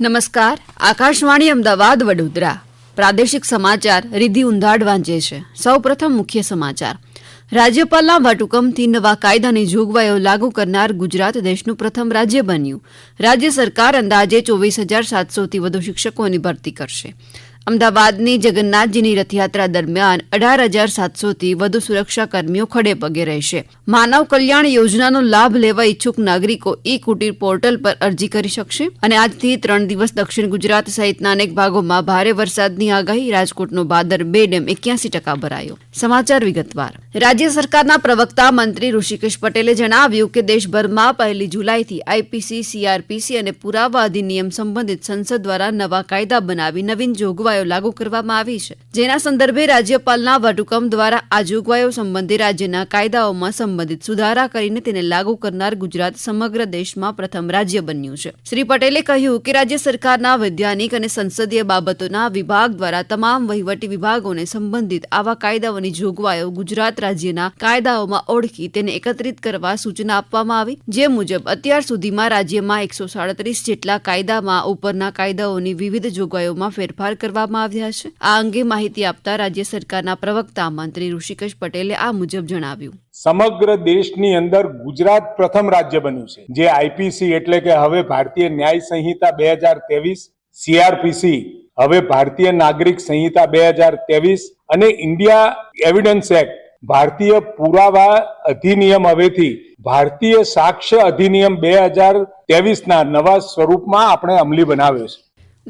નમસ્કાર. આકાશવાણી અમદાવાદ, વડોદરા. પ્રાદેશિક સમાચાર રિધિ ઉંધાડ વાંચે છે. સૌપ્રથમ મુખ્ય સમાચાર. રાજ્યપાલના વટહુકમથી નવા કાયદાની જોગવાઈઓ લાગુ કરનાર ગુજરાત દેશનું પ્રથમ રાજ્ય બન્યું. રાજ્ય સરકાર અંદાજે ચોવીસ હજાર સાતસોથી વધુ શિક્ષકોની ભરતી કરશે. અમદાવાદની જગન્નાથજીની રથયાત્રા દરમિયાન અઢાર હજાર સાતસોથી વધુ સુરક્ષા કર્મીઓ ખડે પગે રહેશે. માનવ કલ્યાણ યોજનાનો લાભ લેવા ઈચ્છુક નાગરિકો ઈ કુટીર પોર્ટલ પર અરજી કરી શકશે? અને આજથી ત્રણ દિવસ દક્ષિણ ગુજરાત સહિતના અનેક ભાગોમાં ભારે વરસાદની આગાહી, રાજકોટનો ભાદર બે ડેમ એક્યાસી ટકા ભરાયો. સમાચાર વિગતવાર. રાજ્ય સરકારના પ્રવક્તા મંત્રી ઋષિકેશ પટેલે જણાવ્યું કે દેશભરમાં પહેલી જુલાઈથી આઈપીસી સીઆરપીસી અને પુરાવા અધિનિયમ સંબંધિત સંસદ દ્વારા નવા કાયદા બનાવી નવીન જોગવાઈઓ લાગુ કરવામાં આવી છે. જેના સંદર્ભે રાજ્યપાલના વટહુકમ દ્વારા આ જોગવાઈઓ સંબંધે રાજ્યના કાયદાઓમાં સંબંધિત સુધારા કરીને તેને લાગુ કરનાર ગુજરાત સમગ્ર દેશમાં પ્રથમ રાજ્ય બન્યું છે. શ્રી પટેલે કહ્યું કે રાજ્ય સરકારના વૈધાનિક અને સંસદીય બાબતોના વિભાગ દ્વારા તમામ વહીવટી વિભાગોને સંબંધિત આવા કાયદાઓની જોગવાઈઓ ગુજરાત રાજ્યના કાયદાઓમાં ઓળખી તેને એકત્રિત કરવા સૂચના આપવામાં આવી. જે મુજબ, અત્યાર સુધીમાં રાજ્યમાં એકસો સાડત્રીસ જેટલા કાયદામાં ઉપરના કાયદાઓની વિવિધ જોગવાઈઓમાં ફેરફાર કરવામાં આવ્યા છે. આ અંગે માહિતી આપતા રાજ્ય સરકારના પ્રવક્તા મંત્રી ઋષિકેશ પટેલે આ મુજબ જણાવ્યું. સમગ્ર દેશની અંદર ગુજરાત પ્રથમ રાજ્ય બન્યું છે. જે આઈપીસી એટલે કે હવે ભારતીય ન્યાય સંહિતા બે હજાર ત્રેવીસ સીઆરપીસી હવે ભારતીય નાગરિક સંહિતા બે હજાર ત્રેવીસ અને ઇન્ડિયા એવિડન્સ એક્ટ, ભારતીય પુરાવા અધિનિયમ હવેથી ભારતીય સાક્ષ્ય અધિનિયમ બે હજાર ત્રેવીસના નવા સ્વરૂપમાં આપણે અમલી બનાવ્યો છે.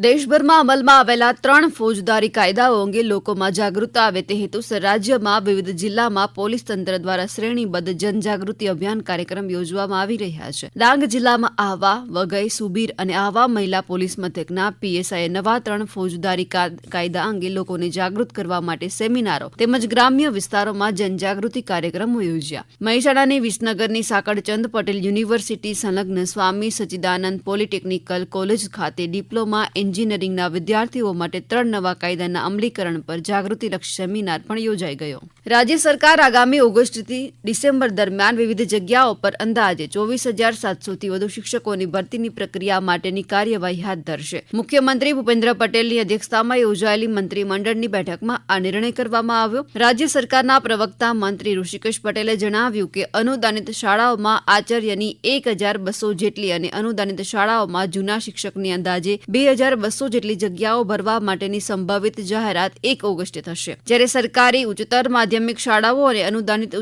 દેશભરમાં અમલમાં આવેલા ત્રણ ફોજદારી કાયદાઓ અંગે લોકોમાં જાગૃતતા આવે તે હેતુસર રાજ્યમાં વિવિધ જિલ્લામાં પોલીસ તંત્ર દ્વારા શ્રેણીબદ્ધ જનજાગૃતિ અભિયાન કાર્યક્રમ યોજવામાં આવી રહ્યા છે. ડાંગ જિલ્લામાં આહવા, વઘઈ, સુબીર અને આહવા મહિલા પોલીસ મથકના પીએસઆઈએ નવા ત્રણ ફોજદારી કાયદા અંગે લોકોને જાગૃત કરવા માટે સેમિનારો તેમજ ગ્રામ્ય વિસ્તારોમાં જનજાગૃતિ કાર્યક્રમો યોજ્યા. મહેસાણાની વિસનગરની સાકળચંદ પટેલ યુનિવર્સિટી સંલગ્ન સ્વામી સચિદાનંદ પોલિટેકનિકલ કોલેજ ખાતે ડિપ્લોમા એન્જિનિયરિંગના વિદ્યાર્થીઓ માટે ત્રણ નવા કાયદાના અમલીકરણ પર જાગૃતિલક્ષી સેમિનાર પણ યોજાઈ ગયો. રાજ્ય સરકાર આગામી ઓગસ્ટથી ડિસેમ્બર દરમિયાન વિવિધ જગ્યાઓ પર અંદાજે ચોવીસ હજાર સાતસોથી વધુ શિક્ષકોની ભરતીની પ્રક્રિયા માટેની કાર્યવાહી હાથ ધરશે. મુખ્યમંત્રી ભૂપેન્દ્ર પટેલની અધ્યક્ષતામાં યોજાયેલી મંત્રીમંડળની બેઠકમાં આ નિર્ણય કરવામાં આવ્યો. રાજ્ય સરકારના પ્રવક્તા મંત્રી ઋષિકેશ પટેલે જણાવ્યું કે, અનુદાનિત શાળાઓમાં આચાર્યની એક હજાર બસો જેટલી અને અનુદાનિત શાળાઓમાં જૂના શિક્ષકની અંદાજે બે હજાર બસો જેટલી જગ્યાઓ ભરવા માટેની સંભવિત જાહેરાત એક ઓગસ્ટે થશે. જ્યારે સરકારી ઉચ્ચતર માધ્યમિક શાળાઓ અને અનુદાનિત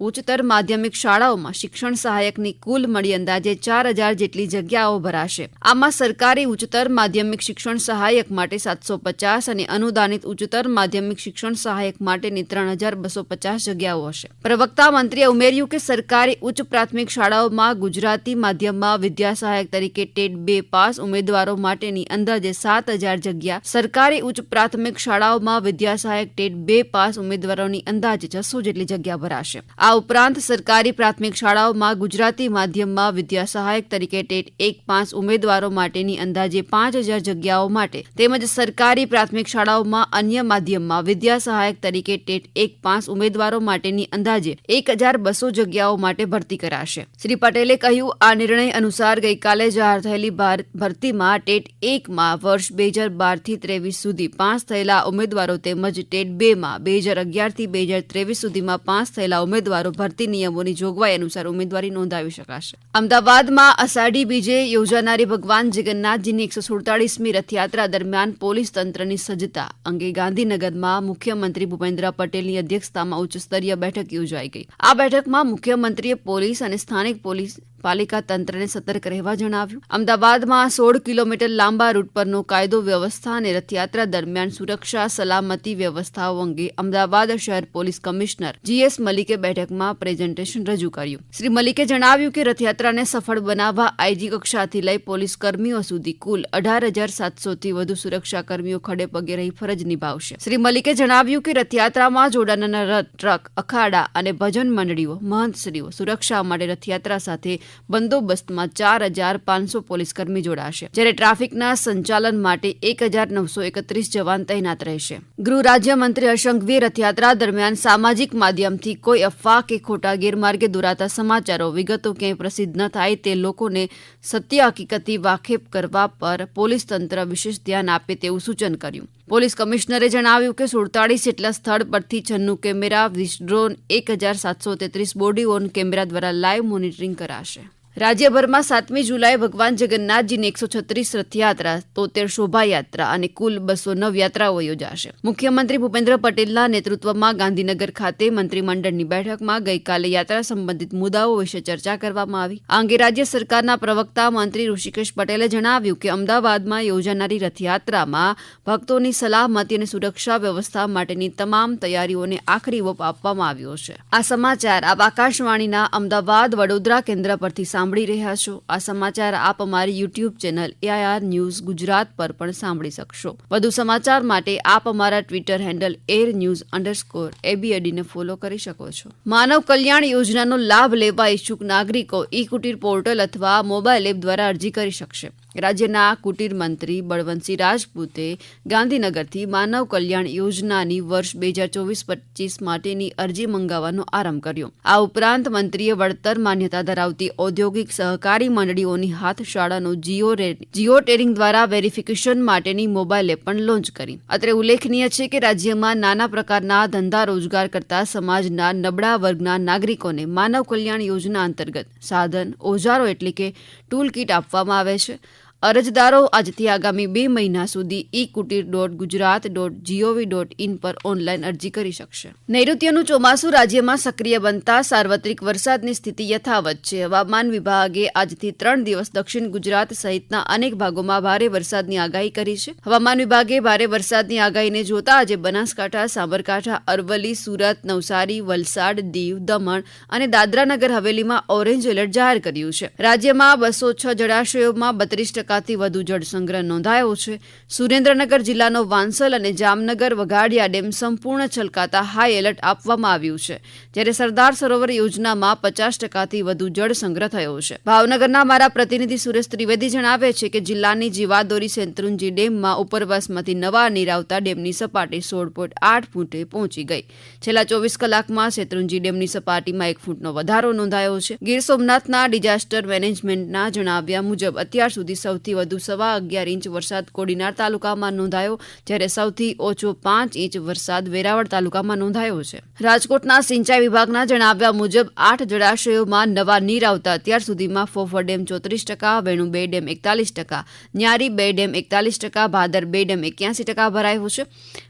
ઉચ્ચતર માધ્યમિક શાળાઓમાં શિક્ષણ સહાયકની કુલ મળી અંદાજે ચાર હજાર જેટલી જગ્યાઓ ભરાશે. આમાં સરકારી ઉચ્ચતર માધ્યમિક શિક્ષણ સહાયક માટે સાતસો પચાસ અને અનુદાનિત ઉચ્ચતર માધ્યમિક શિક્ષણ સહાયક માટેની ત્રણ હજાર બસો પચાસ જગ્યાઓ હશે. પ્રવક્તા મંત્રીએ ઉમેર્યું કે સરકારી ઉચ્ચ પ્રાથમિક શાળાઓમાં ગુજરાતી માધ્યમમાં વિદ્યા સહાયક તરીકે ટેટ બે પાસ ઉમેદવારો માટેની અંદાજે સાત હજાર જગ્યા સરકારી ઉચ્ચ પ્રાથમિક શાળાઓમાં વિદ્યા સહાયક ટેટ બે પાસ ઉમેદવારોની અંદાજે છસો જેટલી જગ્યા ભરાશે. આ ઉપરાંત સરકારી પ્રાથમિક શાળાઓમાં ગુજરાતી માધ્યમમાં વિદ્યા સહાયક તરીકે ટેટ એક પાસ ઉમેદવારો માટેની અંદાજે પાંચ હજાર જગ્યાઓ માટે તેમજ સરકારી પ્રાથમિક શાળાઓમાં અન્ય માધ્યમમાં વિદ્યા સહાયક તરીકે ટેટ એક પાસ ઉમેદવારો માટેની અંદાજે એક હજાર બસો જગ્યાઓ માટે ભરતી કરાશે. શ્રી પટેલે કહ્યું, આ નિર્ણય અનુસાર ગઈકાલે જાહેર થયેલી ભરતીમાં ટેટ એકમાં વર્ષ બે હજાર બારથી ત્રેવીસ સુધી પાંચ થયેલા ઉમેદવારો તેમજ ટેટ બેમાં બે હજાર અગિયારથી બે હજાર ત્રેવીસ સુધીમાં પાંચ થયેલા ઉમેદવારો ભરતી નિયમોની જોગવાઈ અનુસાર ઉમેદવારી નોંધાવી શકાશે. અમદાવાદમાં અષાઢી બીજે યોજાનારી ભગવાન જગન્નાથજીની એકસો સુડતાળીસમી રથયાત્રા દરમિયાન પોલીસ તંત્રની સજ્જતા અંગે ગાંધીનગરમાં મુખ્યમંત્રી ભૂપેન્દ્ર પટેલની અધ્યક્ષતામાં ઉચ્ચસ્તરીય બેઠક યોજાઈ ગઈ. આ બેઠકમાં મુખ્યમંત્રીએ પોલીસ અને સ્થાનિક પોલીસ પાલિકા તંત્રને સતર્ક રહેવા જણાવ્યું. અમદાવાદમાં સોળ કિલોમીટર લાંબા રૂટ પરનો કાયદો વ્યવસ્થા અને રથયાત્રા દરમિયાન સુરક્ષા સલામતી વ્યવસ્થાઓ અંગે અમદાવાદ શહેર પોલીસ કમિશનર જીએસ મલિકે બેઠકમાં પ્રેઝન્ટેશન રજૂ કર્યું. શ્રી મલિકે જણાવ્યું કે રથયાત્રાને સફળ બનાવવા આઈજી કક્ષાથી લઈ પોલીસ કર્મીઓ સુધી કુલ અઢાર હજાર સાતસોથી વધુ સુરક્ષા કર્મીઓ ખડે પગે રહી ફરજ નિભાવશે. શ્રી મલિકે જણાવ્યું કે રથયાત્રામાં જોડાનારા રથ, ટ્રક, અખાડા અને ભજન મંડળીઓ, મહંતશ્રીઓ, સુરક્ષા માટે રથયાત્રા સાથે બંદોબસ્તમાં ચાર હજાર પાંચસો પોલીસ કર્મી જોડાશે. જ્યારે ટ્રાફિકના સંચાલન માટે એક હજાર નવસો એકત્રીસ જવાન તૈનાત રહેશે. ગૃહ રાજ્યમંત્રી અશંકવી રથયાત્રા દરમિયાન સામાજિક માધ્યમથી કોઈ અફવા કે ખોટા ગેરમાર્ગે દોરાતા સમાચારો, વિગતો ક્યાંય પ્રસિદ્ધ ન થાય તે લોકોને સત્ય હકીકતથી વાકેફ કરવા પર પોલીસ તંત્ર વિશેષ ધ્યાન આપે તેવું સૂચન કર્યું. પોલીસ કમિશનરે જણાવ્યું કે સુડતાળીસ જેટલા સ્થળ પરથી છન્નું કેમેરા વિસ્ડ્રોન એક હજાર સાતસો તેત્રીસ બોડી ઓન કેમેરા દ્વારા લાઈવ મોનિટરિંગ કરાશે. રાજ્યભરમાં સાતમી જુલાઈ ભગવાન જગન્નાથજીની એકસો છત્રીસ રથયાત્રા, તોતેર શોભાયાત્રા અને કુલ બસો નવ યાત્રાઓ યોજાશે. મુખ્યમંત્રી ભૂપેન્દ્ર પટેલના નેતૃત્વમાં ગાંધીનગર ખાતે મંત્રીમંડળની બેઠકમાં ગઈકાલે યાત્રા સંબંધિત મુદ્દાઓ વિશે ચર્ચા કરવામાં આવી. આ અંગે રાજ્ય સરકારના પ્રવક્તા મંત્રી ઋષિકેશ પટેલે જણાવ્યું કે અમદાવાદમાં યોજાનારી રથયાત્રામાં ભક્તોની સલામતી અને સુરક્ષા વ્યવસ્થા માટેની તમામ તૈયારીઓને આખરી ઓપ આપવામાં આવ્યો છે. આ સમાચાર આપ આકાશવાણીના અમદાવાદ વડોદરા કેન્દ્ર પરથી સાંભળી રહ્યા છો. આ સમાચાર આપ અમારી YouTube channel AIR news Gujarat પર પણ સાંભળી શકશો. વધુ સમાચાર માટે આપ અમારા Twitter handle AIR news underscore એબીએડીને follow કરી શકો છો. માનવ કલ્યાણ યોજનાનો લાભ લેવા ઈચ્છુક નાગરિકો ઈ કુટીર પોર્ટલ અથવા મોબાઈલ એપ દ્વારા અરજી કરી શકશે. રાજ્યના કુટીર મંત્રી બળવંતસિંહ રાજપૂતે ગાંધીનગરથી માનવ કલ્યાણ યોજનાની વર્ષ બે હજાર ચોવીસ પચીસ માટેની અરજી મંગાવવાનો આરંભ કર્યો. આ ઉપરાંત મંત્રીએ વળતર માન્યતા ધરાવતી ઔદ્યોગિક સહકારી મંડળીઓની હાથ શાળાનું જીઓ જીઓ ટેરિંગ દ્વારા વેરિફિકેશન માટેની મોબાઈલ એપ પણ લોન્ચ કરી. અત્રે ઉલ્લેખનીય છે કે રાજ્યમાં નાના પ્રકારના ધંધા રોજગાર કરતા સમાજના નબળા વર્ગના નાગરિકોને માનવ કલ્યાણ યોજના અંતર્ગત સાધન, ઓજારો એટલે કે ટૂલ કિટ આપવામાં આવે છે. અરજદારો આજથી આગામી બે મહિના સુધી e Kutir dot Gujarat dot G O V dot in પર ઓનલાઈન અરજી કરી શકશે. નૈઋત્યનું ચોમાસું રાજ્યમાં સક્રિય બનતા સાર્વત્રિક વરસાદની સ્થિતિ યથાવત છે. હવામાન વિભાગે આજથી ત્રણ દિવસ દક્ષિણ ગુજરાત સહિતના અનેક ભાગોમાં ભારે વરસાદની આગાહી કરી છે. હવામાન વિભાગે ભારે વરસાદની આગાહીને જોતા આજે બનાસકાંઠા, સાબરકાંઠા, અરવલ્લી, સુરત, નવસારી, વલસાડ, દીવ, દમણ અને દાદરાનગર હવેલીમાં ઓરેન્જ એલર્ટ જાહેર કર્યું છે. રાજ્યમાં બસો છ જળાશયોમાં બત્રીસ ટકાથી વધુ જળસંગ્રહ નોંધાયો છે. સુરેન્દ્રનગર જિલ્લાનો વાંસલ અને જામનગર વઘાડિયા ડેમ સંપૂર્ણ છલકાતા હાઈ એલર્ટ આપવામાં આવ્યું છે. જ્યારે સરદાર સરોવર યોજનામાં પચાસ ટકાથી વધુ જળસંગ્રહ થયો છે. ભાવનગરના મારા પ્રતિનિધિ સુરેશ ત્રિવેદી જણાવે છે કે જિલ્લાની જીવાદોરી શેત્રુંજી ડેમમાં ઉપરવાસમાંથી નવા નીર આવતા ડેમની સપાટી સોળ પોઈન્ટ આઠ ફૂટે પહોંચી ગઈ. છેલ્લા ચોવીસ કલાકમાં શેત્રુંજી ડેમની સપાટીમાં એક ફૂટનો વધારો નોંધાયો છે. ગીર સોમનાથના ડિઝાસ્ટર મેનેજમેન્ટના જણાવ્યા મુજબ અત્યાર સુધી સૌથી વધુ સવા અગિયાર ઇંચ વરસાદ કોડીનાર તાલુકામાં નોંધાયો, જ્યારે સૌથી ઓછો પાંચ ઇંચ વરસાદ વેરાવળ તાલુકામાં નોંધાયો છે. રાજકોટના સિંચાઈ વિભાગના જણાવ્યા મુજબ, આઠ જળાશયોમાં નવા નીર આવતા અત્યાર સુધીમાં ફોફર ડેમ ચોત્રીસ ટકા, વેણુ બે ડેમ એકતાલીસ ટકા, ન્યારી બે ડેમ એકતાલીસ ટકા, ભાદર બે ડેમ એક્યાસી ટકા ભરાયો છે.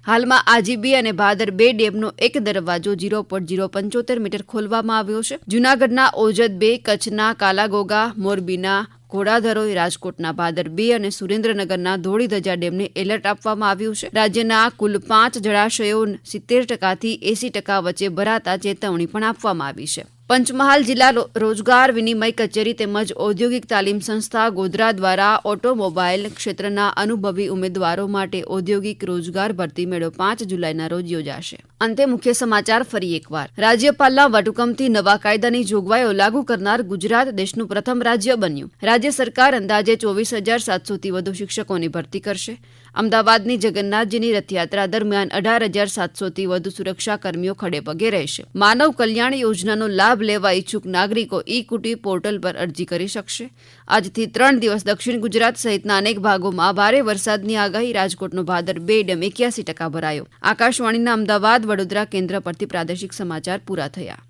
હાલમાં આજીબી અને ભાદર બે ડેમનો એક દરવાજો ઝીરો પોઈન્ટ ઝીરો પંચોતેર મીટર ખોલવામાં આવ્યો છે. જૂનાગઢના ઓજદ બે, કચ્છના કાલાગોગા, મોરબીના ઘોડાધરોઈ રાજકોટના ભાદર બે અને સુરેન્દ્રનગરના ધોળીધજા ડેમને એલર્ટ આપવામાં આવ્યું છે. રાજ્યના કુલ પાંચ જળાશયો સિત્તેર ટકાથી એસી ટકા વચ્ચે ભરાતા ચેતવણી પણ આપવામાં આવી છે. પંચમહાલ જિલ્લા રોજગાર વિનિમય કચેરી તેમજ ઔદ્યોગિક તાલીમ સંસ્થા ગોધરા દ્વારા ઓટોમોબાઈલ ક્ષેત્રના અનુભવી ઉમેદવારો માટે ઔદ્યોગિક રોજગાર ભરતી મેળો પાંચ જુલાઈના રોજ યોજાશે. અંતે મુખ્ય સમાચાર ફરી એકવાર. રાજ્યપાલના વટહુકમથી નવા કાયદાની જોગવાઈઓ લાગુ કરનાર ગુજરાત દેશનું પ્રથમ રાજ્ય બન્યું. રાજ્ય સરકાર અંદાજે ચોવીસ હજાર સાતસોથી વધુ શિક્ષકોની ભરતી કરશે. અમદાવાદની જગન્નાથજીની રથયાત્રા દરમિયાન અઢાર હજાર સાતસોથી વધુ સુરક્ષા કર્મીઓ ખડેપગે રહેશે. માનવ કલ્યાણ યોજનાનો લાભ લેવા ઈચ્છુક નાગરિકો ઈ કુટી પોર્ટલ પર અરજી કરી શકશે. આજથી ત્રણ દિવસ દક્ષિણ ગુજરાત સહિતના અનેક ભાગોમાં ભારે વરસાદની આગાહી રાજકોટનો ભાદર બે ડેમ એક્યાસી ટકા ભરાયો. આકાશવાણીના અમદાવાદ વડોદરા કેન્દ્ર પરથી પ્રાદેશિક સમાચાર પૂરા થયા.